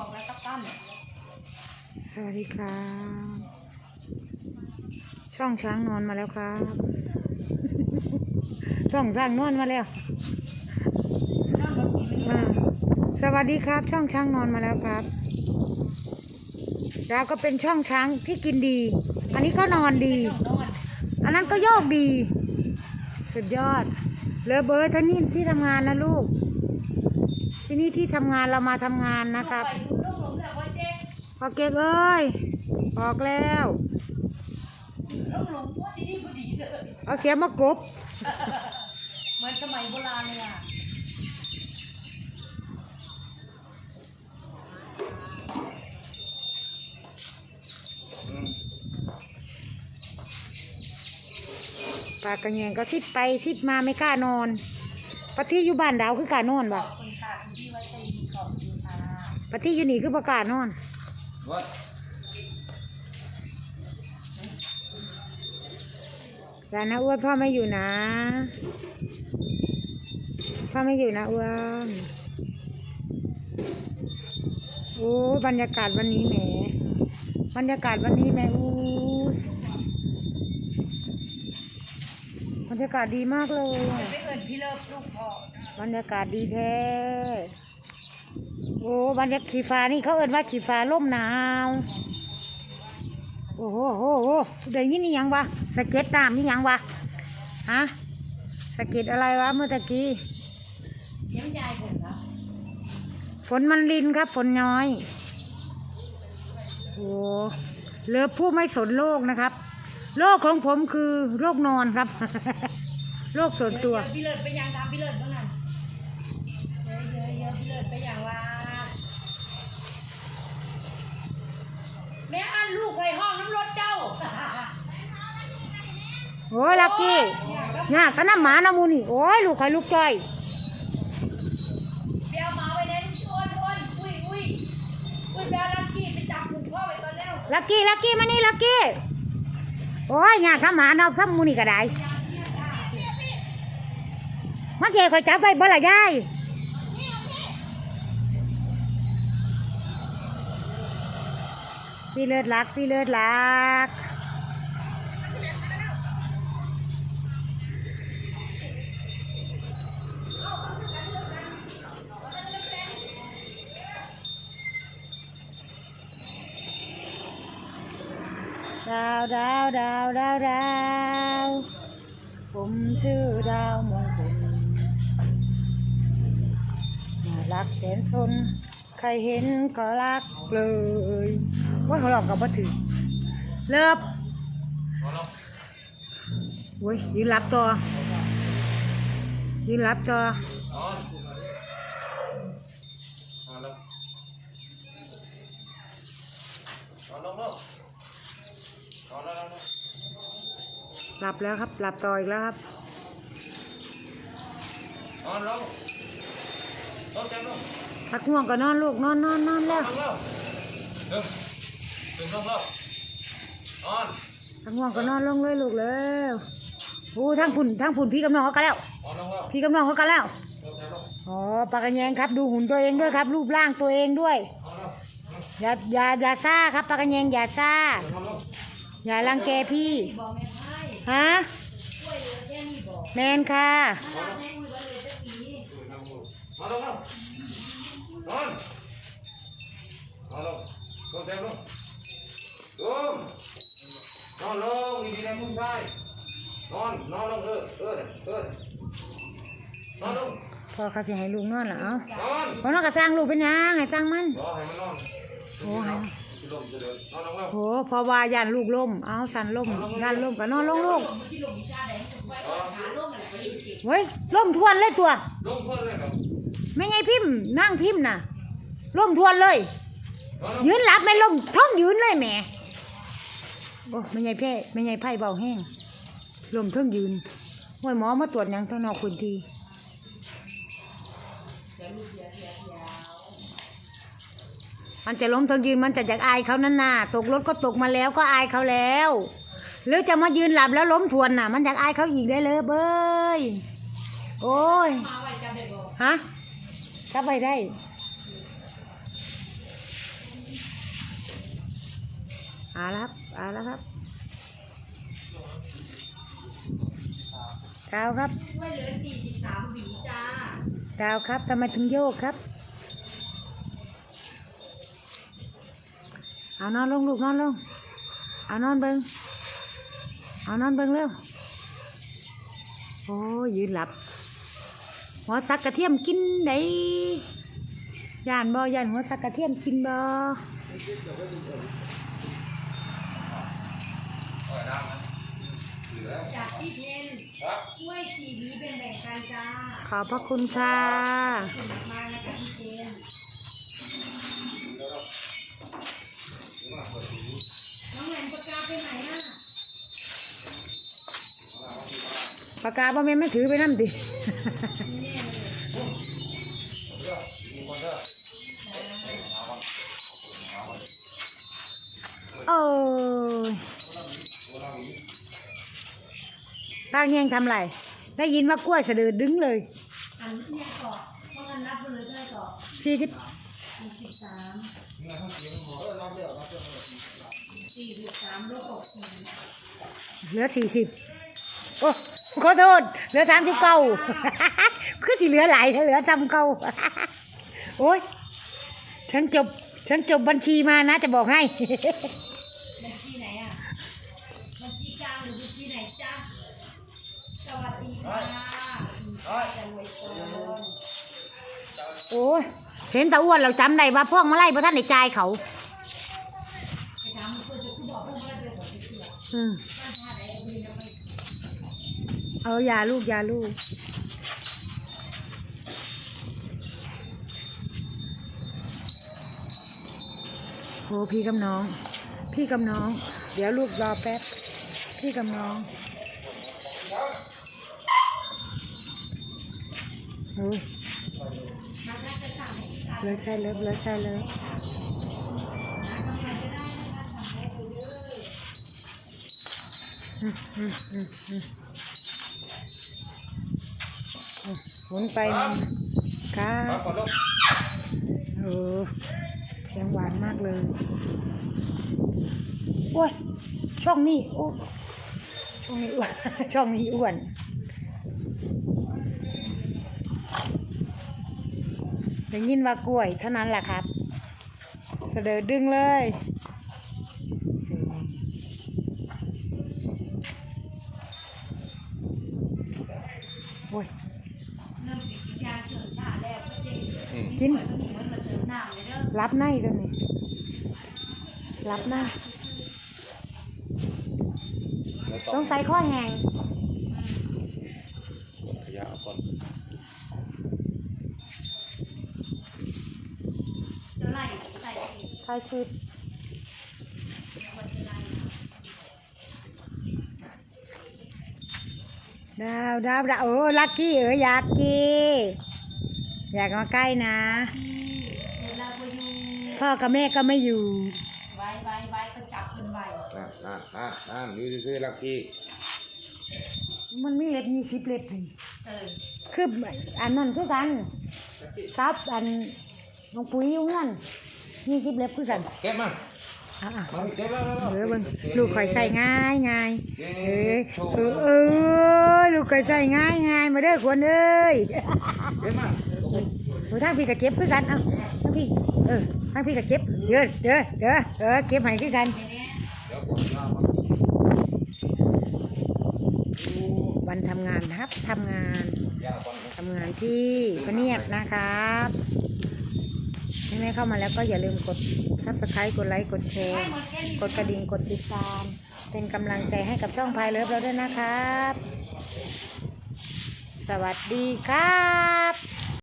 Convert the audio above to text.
อกแล้วกัปตันสวัสดีครับ ช่องช้างนอนมาแล้วครับ ช่องช้างนอนมาแล้วนั่งรถกินไม่ได้อ่าสวัสดีครับ ช่องช้างนอนมาแล้วครับแล้วก็เป็นช่องช้างที่กินดี อันนี้ก็นอนดีช่องนอนอันนั้นก็โยกดี สุดยอดเลอเบิร์ดท่านี่ที่ทำงานนะลูก ที่นี่ที่ทำงานเรามาทำงานนะครับไปคุณลูกหลงแล้วว่าเจ๊พอเก๊กเอ้ยออกแล้วลูกหลงว่าที่นี่พอดีเลยเอาเสียมากรบเหมือนสมัยโบราณเลยอะปากกระแยงก็ซิดไปซิดมาไม่กล้านอนปะที่อยู่บ้านดาวคือกล้านอนขบ่ อบคุณค่ะคุณพี่วัชรีขอบคุณค่ะ ปะที่อยู่นี่คือประกล้านอน What? อย่านะอ้วนพ่อไม่อยู่นะพ่อไม่อยู่นะอ้วนโอ้ยบรรยากาศวันนี้แหมบรรยากาศวันนี้แหมอู้ยบรรยากาศดีมากเลยอะไม่เอินพี่เลิฟลูกพ่อบรรยากาศดีแท้ โอ้บรรยากาศขี่ฟ้านี่เขาเอิ้นว่าขี่ฟ้าล่มหนาว โอ้โหโอ้โหได้ยินนี่ยังวะสเก็ตน้ำนี่ยังวะฮะสเก็ตอะไรวะเมื่อตะกี้เสียงยายผมครับฝนมันลินครับ ฝนน้อยโอ้เลือผู้ไม่สนโลกนะครับ โลกของผมคือโรคนอนครับ โลกส่วนตัว พี่เลิศไปยังทำพี่เลิศบ้างนะเยอะเยอะพี่เลิศไปยังว่า แม่อันลูกไปห้องน้ำรถเจ้าโอ้ยลักกี้ยากก็น้ำหมาน้ำมูนี่โอ้ยลูกใครลูกจ้อยเบียร์มาไว้เน้นอ้วนอ้วนอุ้ยอุ้ยอุ้ยเบียร์ลักกี้ไปจับผูกพ่อไปก่อนแล้วลักกี้ลักกี้มานี่ลักกี้โอ้ยยากน้ำหมาน้ำซ้ำมูนี่ก็ได้มาเสียคอยจับไปบ่ละยาย พี่เลิศรัก พี่เลิศรัก ดาวดาวดาวดาวดาวผมชื่อดาวมงคลน่ารักแสนสนใครเห็นก็รักเลย ว่าเขาหลอกกับว่าถือเลิบ Hold on. โอ้ยยืนรับตัวยืนรับตัว On. Hold on. Hold on, look. Hold on, hold on. หลับแล้วครับหลับต่ออีกแล้วครับ On, look. Look, down, look. พักง่วงก็นอนลูกนอนนอนนอนแล้ว On, look. Look. Look, look, look. On. พักง่วงก็นอนลงเลยลูกแล้วโอ้ทั้งผุ่นทั้งผุ่นพี่กับน้องเขากันแล้ว On, look, look. พี่กับน้องเขากันแล้ว Look, down, look. อ๋อปากกระแยงครับดูหุ่นตัวเองด้วยครับ รูปร่างตัวเองด้วย On, look. อย่าอย่าอย่าซ่าครับปากกระแยงอย่าซ่า On, look. อย่ารังแกพี่บอกแม่ไพ่ฮะช่วยเหลือแค่นี้บอกแมนค่ะมาแม่คุยกันเลย จะปี On, look, look. On. On, look. Look, down, look. Đúng. นอนลงดีๆนะคุณชายนอนนอนลงเออเออเออนอนลงพอเขาสิให้ลูกนอนเหรอเอ้านอนพอนอนก็สร้างลูกเป็นหยังให้สร้างมัน รอให้มันนอนโอ้ให้จะลงจะเดินนอนลงแล้วโหพอว่าย่านลูกล่มเอาสันล่มย่านล่มก็นอนลงลูกที่ลงวิชาแดงจะไปหาล่มอะไรไปอยู่เก็บเฮ้ยล่มทวนเลยตัวลงเพื่อนเลยครับไม่ไงพิมพ์นั่งพิมพ์น่ะล่มทวนเลย นอนลงยืนหลับไม่ล่มท้องยืนเลยแหม โอ้ไม่ไงเพ่ไม่ไงไพ่เบาแห้งล่มท้องยืนห้วยหมอมาตรวจยังทั้งนอกพื้นทีมันจะล้มท้องยืนมันจะจากอายเขานั่นน่ะตกรถก็ตกมาแล้วก็อายเขาแล้ว หรือจะมายืนหลับแล้วล้มทวนน่ะ มันจากอายเขาอีกได้เลยเบ้ยโอ้ยฮะจับไปได้อาละครับ เอาละครับดาวครับกล้วยเหลือสี่สิบสามหวีจ้าดาวครับทำไมถึงโยกครับ เอานอนลงลูกนอนลง เอานอนเบิงเอานอนเบิงเร็ว โอ้ยยืนหลับ หัวสักกระเทียมกินได้ย่านบ่ย่านหัวสักกระเทียมกินบ่ จากที่เพนครับกล้วยสี่หวีเป็นแบ่งกันจ้าขอบพระคุณค่ะขอบคุณมากนะคะพี่เพนน้องแหลมปากกาไปไหนอะปากกาบ่แม่นไม่ถือไปนั่นดินี่แน่เลยโอ้ย ป้าเงี้ยงทำไร ได้ยินว่ากล้วยสะดือดึงเลยอันเนี่ยก่อนเพราะงั้นนับไปเลยเท่าไหร่ก่อนสี่สิบสี่สิบสามสี่สิบสามลบหกเหลือสี่สิบโอ้ขอโทษ เหลือสามสิบเก้าคือสิเหลือหลายเหลือซ้ำเก้าโอ้ยฉันจบ ฉันจบบัญชีมานะจะบอกให้ โอ้ยเห็นตาอ้วนเราจำได้ว่าพวกมาไล่พระท่านในใจายเขาไปถามมันควรจะคือบอกพวกมันเป็นของเสียอืมบ้านท่าไหนเอาไปเอาไปเอายาลูกยาลูก โอ้พี่กับน้อง พี่กับน้อง เดี๋ยวลูกรอแป๊บ พี่กับน้องโอ้ย มาถ้าจะสั่งให้ที่ร้าน เลิกใช่เลิกเลิกใช่เลิกทำอะไรก็ได้นะคะสั่งได้ไปเลยอืมอืมอืมอืมอืมหมุนไปมาครัครับบขอลงโอ้เสียงหวานมากเลย โอ้ย ช่องนี้โอ้ช่องนี้อ้วน ช่องนี้อ้วน ได้ยินว่ากล้วยเท่านั้นแหละครับ เสดอดึงเลย โอ้ยเริ่มปิดกิจการเฉิดฉาแล้วก็เจ๊กินหอยมันหนีมันมาเติมน้ำเลยเด้อรับในตัวนี้ รับในต้องใส่ข้อแหงขยะเอาก่อน จะไล่ใส่เองใส่ชุดมันจะไล่ดาวดาวดาวโอ้ลักกี้เอ๋ยอยากกี้อยากมาใกล้นะพี่เวลาไปอยู่พ่อกับแม่ก็ไม่อยู่ไว้ไว้ไว้ก็จับขึ้นไว้นั่นนั่นนั่นนั่นดูซื่อๆลักกี้มันมีเล็บยี่สิบเล็บนี่เออคืออันนั้นคือกันซับอันหลวงปุ๋ยอยู่เงิน ยี่สิบเล็บคือกันเก็บมาอะอะมาเก็บแล้วแล้วเออเบิ่งลูกข่อยใส่ง่ายง่ายเก็เอ้ยบเออเออลูกข่อยใส่ง่ายง่ายมาเด้อคนเอ้ยเก็บมาโอ้ทางพี่ก็เจ็บคือกันเอ้าทางพี่เออทางพี่ก็เจ็บเด้อเด้อเด้อเออเก็บให้คือกันทีเนี้ยเดี๋ยวก่อนยามาวันทำงานนะครับทำงานยาก่อนทำงานที่พะเนียดนะครับ ถ้าไม่เข้ามาแล้วก็อย่าลืมกดซับสไครต์กดไลค์กดแชร์กดกระดิ่งกดติดตาม เป็นกำลังใจให้กับช่องพายเลิฟเราด้วยนะครับ สวัสดีครับ